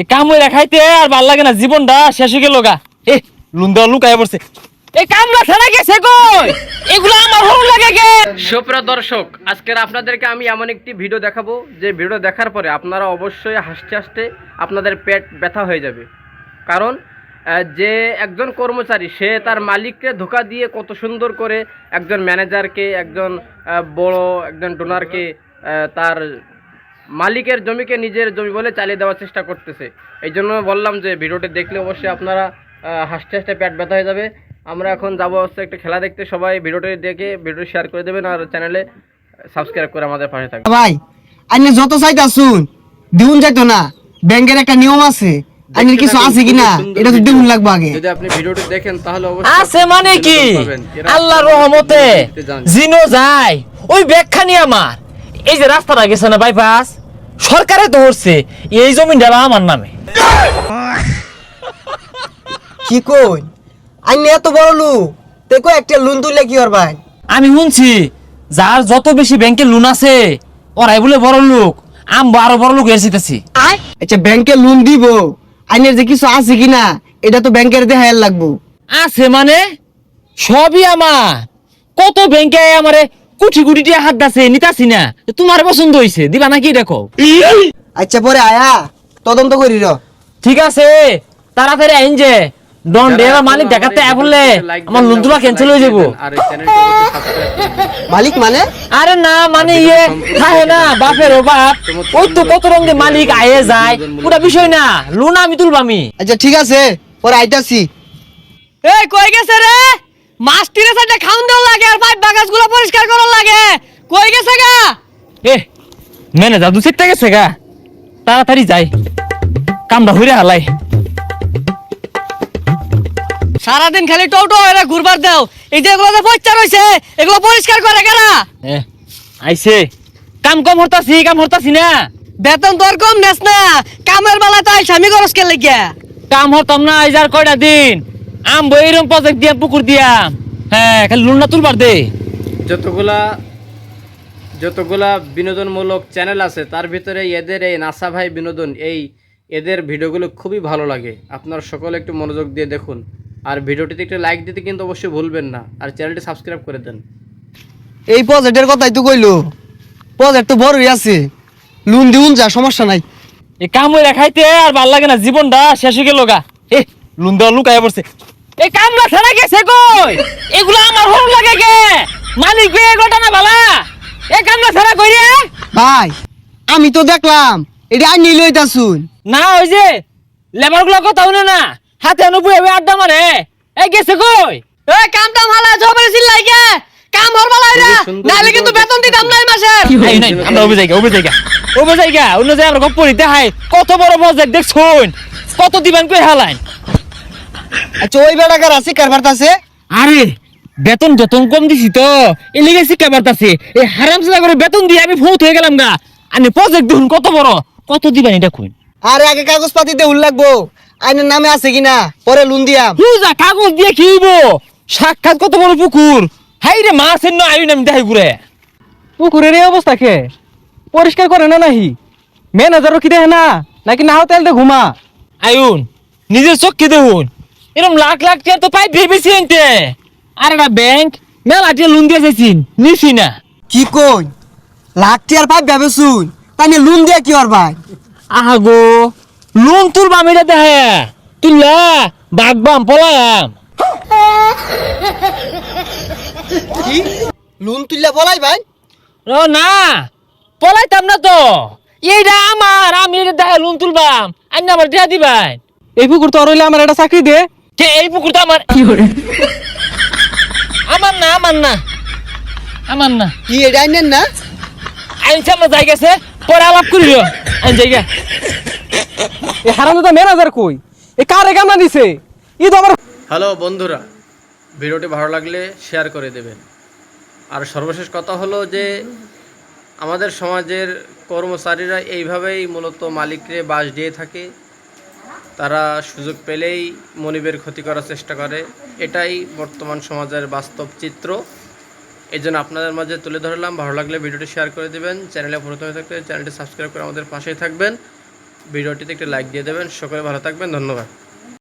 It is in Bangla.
এই কাম হইরা খাইতে আর ভালো লাগে না, জীবনটা শেষ হয়ে গা। এ, লুন্দা লুকায় পড়ছে। সুপ্রিয় দর্শক, আজকের আপনাদেরকে আমি এমন একটি ভিডিও দেখাবো, যে ভিডিও দেখার পরে আপনারা অবশ্যই হাসতে হাসতে আপনাদের পেট ব্যথা হয়ে যাবে। কারণ যে একজন কর্মচারী, সে তার মালিককে ধোকা দিয়ে কত সুন্দর করে একজন ম্যানেজারকে একজন বড় একজন ডোনারকে তার মালিকের জমিকে নিজের জমি বলে চালিয়ে দেওয়ার চেষ্টা করতেছে। এই জন্য বললাম যে ভিডিওটি দেখলে অবশ্যই আপনারা হাসতে হাসতে পেট ব্যথা হয়ে যাবে। আমরা এখন যাব হচ্ছে একটা খেলা দেখতে। সবাই ভিডিওটি দেখে ভিডিও শেয়ার করে দেবেন আর চ্যানেলে সাবস্ক্রাইব করে আমাদের পাশে থাকবেন। ভাই আইনে যত চাইতা শুন দিউন যাইতো না। ব্যাংকের একটা নিয়ম আছে। আইনের কিছু আছে কিনা এটা তো দিউন লাগবে আগে। যদি আপনি ভিডিওটি দেখেন তাহলে অবশ্যই আছে মানে কি? আল্লাহর রহমতে। জিনো। যায়। ওই ব্যাগখানি আমার। এই যে রাস্তাটা গেছে না বাইপাস সরকারে ধরছে এই জমিটা আমার নামে। কি কই? আইনে এত বড় লোক দেখো একটা লোন তুললে কি আর ভাই? আমি শুনছি যার যত বেশি ব্যাংকে লোন আছে ওরাই বলে বড় লোক আম আরও বড় লোক এসেছি আচ্ছা ব্যাংকে লোন দিব আইনের যে কিছু আছে কিনা এটা তো ব্যাংকের দেখায় লাগবো। আছে মানে? সবই আমার। কত ব্যাংকে আমারে? কুটি কুটি দিয়ে হাত দাছে নিতাছি না তোমার পছন্দ হইছে দিবা নাকি দেখো। আচ্ছা পরে আয়া তদন্ত করি র ঠিক আছে তাড়াতাড়ি আইন যে। ডন ডে মালিক দেখাতে আমাদের বললে আমার দেননি, লুন তোলা অবশ্যই ক্যান্সেল হয়ে যাব। মালিক মানে? আরে না মানে ইয়ে থাকে না বাপের ও বাপ ওই তো কত রঙে মালিক আয়ে যায়। পুরা বিষয় না লোন আমি তুলবামি আচ্ছা ঠিক আছে পরে আইতাছি। এই কই গেছে রে? মাছ তীরে সাইডে খাউন দেওয়া লাগে আর পাইপ বাগাসগুলো পরিষ্কার করার লাগে। কই গেছে গা? এ মেনে দু সিটটা গেছে গা। তাড়াতাড়ি যাই। কামটা হইরে হালাই। সারাদিন খালি টোটো এরা ঘুরবার দাও। এই যে এগুলো যে পয়সা রয়েছে এগুলো পরিষ্কার করে এ আইছে। কাম কম হরতাছি কাম হরতাছি না। বেতন তোর কম নেস না। কামের বেলা তাই স্বামী খরচ কে লেগে কাম হরতাম না এই যার কয়টা দিন? আম বইরম প্রজেক্ট দিয়া পুকুর দিয়া। হ্যাঁ খালি লোন না তুলবার দে। যতগুলা যতগুলা বিনোদনমূলক চ্যানেল আছে তার ভিতরে এদের এই নাসা ভাই বিনোদন এই এদের ভিডিওগুলো খুবই ভালো লাগে। আপনারা সকলে একটু মনোযোগ দিয়ে দেখুন। আর ভিডিওটিতে একটু লাইক দিতে কিন্তু অবশ্যই ভুলবেন না। আর চ্যানেলটি সাবস্ক্রাইব করে দেন। এই প্রজেক্টের কথাই তো কইলো। প্রজেক্ট তো বড়ই আছে। লোন দিউন যা সমস্যা নাই। এই কাম হইরা খাইতে আর ভালো লাগে না জীবনটা শেষ হয়ে গেল গা। এ লুন দেওয়া লুকায় পড়ছে। এই কামলা ছাড়া গেছে কই? এগুলো আমার ভালো লাগে কে? মালিক বে ঘটনা বালা? এই কামলা ছাড়া কই রে? ভাই আমি তো দেখলাম এটা আইনি লইতা শুন না ওই যে লেবারগুলো কথা শুনে না। হাতে অনুপুয়ে আড্ডা মারে। এই গেছে কই? এই কাম টাম হালা জবের সিল লাগে কাম হর বেলা সুন্দর নাইলে কিন্তু বেতন দিতাম নাই মাসে। এই নাই আমরা ওবে জায়গা ওবে জায়গা ওবে জায়গা অন্য জায়গা আমরা গপ্প দিতে হাই কত বড় প্রজেক্ট দেখছুন? কত দিবেন কই হালাইন আচ্ছা ওই বেড়াকার আছে কারবার আছে? আরে বেতন যতন কম দিছি তো এই লিগে শিক্ষা বার্তাছে এই হারাম সাদা করে বেতন দিয়ে আমি ফৌত হয়ে গেলাম গা। আনি প্রজেক্ট দেখুন কত বড়। কত দিবেন এটা কইন আরে আগে কাগজ পাতি দেউল লাগবো। আইনের নামে আছে কিনা? পরে লোন দিয়াম। হুজা কাগজ দিয়ে কি হইব? সাক্ষাৎ কত বড় পুকুর? হাই রে মাছের না আইন আমি দেখাই ঘুরে। পুকুরের এই অবস্থা কে? পরিষ্কার করে না নাহি? ম্যানেজারও কি দেখে না? নাকি না তেল দে ঘুমা? আয়ুন নিজের চোখে দেখুন। এরকম লাখ লাখ টাকা তো পাই ভেবেছি আর একটা ব্যাংক মেলা টিয়া লোন দিয়ে চাইছিন নিছি না। কি কই? লাখ টিয়ার পাই ভাবে শুন তাই নিয়ে লোন দিয়া কি আর ভাই? আহা গো লোন তুলবা আমি এটা দেখে তুললা বাগবাম পলায়াম। কি? লোন তুললে বলাই ভাই? ও না পলাইতাম না তো। এইটা আমার আমি এটা দেখে লোন তুলবাম। আইন আমার দেয়া দিবাই। এই পুকুর তো রইলে আমার একটা চাকরি দে। কে এই পুকুরটা আমার? আমার না আমার না। আমার না। কি এটা আইনেন না? আইন সামনে যাই গেছে পরে আলাপ করিও আইন জায়গা। হারানো তো ম্যানেজার কই? এ কারে কামনা দিছে ই তো আমার হ্যালো বন্ধুরা ভিডিওটি ভালো লাগলে শেয়ার করে দেবেন। আর সর্বশেষ কথা হলো যে আমাদের সমাজের কর্মচারীরা এইভাবেই মূলত মালিকরে বাস দিয়ে থাকে। তারা সুযোগ পেলেই মনিবের ক্ষতি করার চেষ্টা করে। এটাই বর্তমান সমাজের বাস্তব চিত্র। এই জন্য আপনাদের মাঝে তুলে ধরলাম। ভালো লাগলে ভিডিওটি শেয়ার করে দেবেন। চ্যানেলে প্রথমে থাকলে চ্যানেলটি সাবস্ক্রাইব করে আমাদের পাশেই থাকবেন। ভিডিওটিতে একটি লাইক দিয়ে দেবেন। সকলে ভালো থাকবেন। ধন্যবাদ।